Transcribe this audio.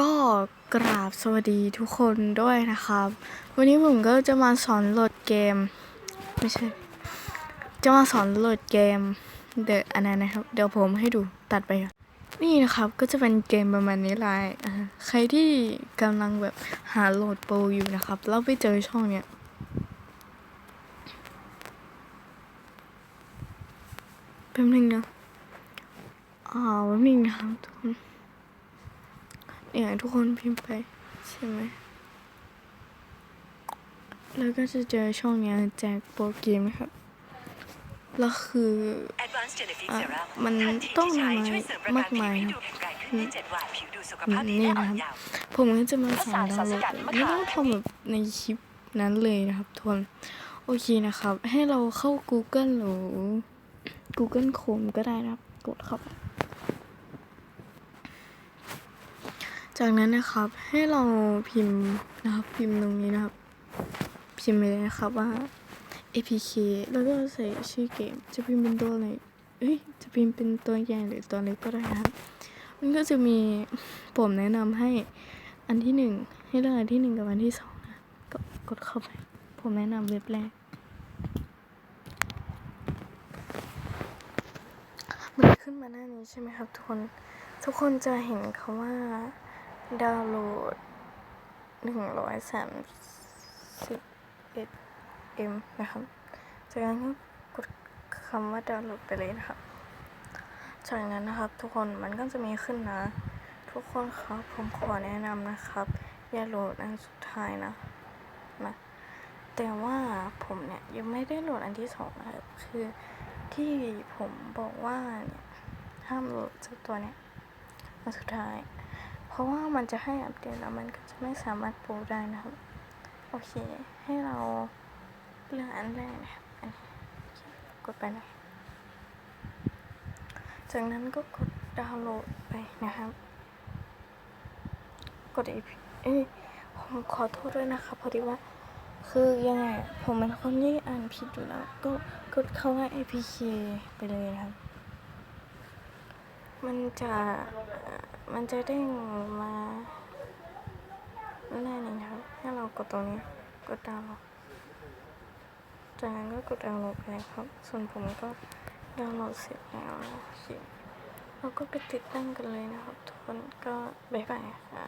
ก็กราบสวัสดีทุกคนด้วยนะครับ วันนี้ผมก็จะมาสอนโหลดเกม ไม่ใช่ จะมาสอนโหลดเกมเดอะอันนั้นนะครับ เดี๋ยวผมให้ดูตัดไปก่อนนี่นะครับก็จะเป็นเกมประมาณนี้แหละอ่าใครที่กำลังแบบหาโหลดโปรอยู่นะครับ แล้วไปเจอช่องเนี้ยแป๊บนึงนะอ่าแป๊บนึงนะครับทุกคน เนี่ยทุกคนพิมพ์ไปใช่ไหม แล้วก็จะเจอช่องเนี้ยแจกโปรเกมนะครับ แล้วคือ Advanced Genetic อะ Serum มันทันทีต้องที่ใช้มาช่วยเสริมประมากากรผิวมายให้คดูรับแข็งแรงขึ้นในเจ็ดวันผิวดูสุขภาพดีนี่และนะอ่คอรับนเยาว์ผมก็จะมาสอนดาวน์โหลดไม่ต้องทำแบบในคลิปนั้นเลยนะครับทุกคนโอเคนะครับ ให้เราเข้า Google หรือ Google Chrome ก็ได้นะครับ กดเข้าไป จากนั้นนะครับให้เราพิมพ์นะครับพิมพ์ตรงนี้นะครับ พิมพ์ไปเลยนะครับว่า apk แล้วก็ใส่ชื่อเกม จะพิมพ์เป็นตัวอะไรเอ้ยจะพิมพ์เป็นตัวใหญ่หรือตัวเล็กก็ได้นะครับ มันก็จะมีผมแนะนำให้อันที่หนึ่งให้เลือกอันที่หนึ่งกับอันที่สองนะก็กดเข้าไป ผมแนะนำเว็บแรกมันขึ้นมาหน้านี้ใช่ไหมครับทุกคน ทุกคนจะเห็นคำว่า ดาวน์โหลดหนึ่งร้อยสามสิบเอ็ดเอ็มนะครับ จากนั้นก็กดคำว่าดาวน์โหลดไปเลยนะครับ จากนั้นนะครับทุกคนมันก็จะมีขึ้นนะ ทุกคนครับผมขอแนะนำนะครับ อย่าโหลดอันสุดท้ายนะนะ แต่ว่าผมเนี่ยยังไม่ได้โหลดอันที่สองนะครับคือที่ผมบอกว่าเนี่ยห้ามโหลดเจ้าตัวเนี้ยอันสุดท้าย เพราะว่ามันจะให้อัปเดตแล้วมันก็จะไม่สามารถโปรได้นะครับ โอเค ให้เราเลือกอันแรกนะครับอันนี้กดไปเลยจากนั้นก็กดดาวน์โหลดไปนะครับ กด AP เอ้ยผมขอโทษด้วยนะคะพอดีว่า คือยังไง ผมเป็นคนที่อ่านผิดอยู่แล้ว ก็กดเข้าว่า APK ไปเลยนะครับ มันจะมันจะเด้งมาหน้านี้นะครับให้เรากดตรงนี้กดดาวน์โหลดจากนั้นก็กดดาวน์โหลดไปครับ ส่วนผมก็ดาวน์โหลดเสร็จแล้วนะครับเราก็ไปติดตั้งกันเลยนะครับ ทุกคนก็บ๊ายบายค่ะ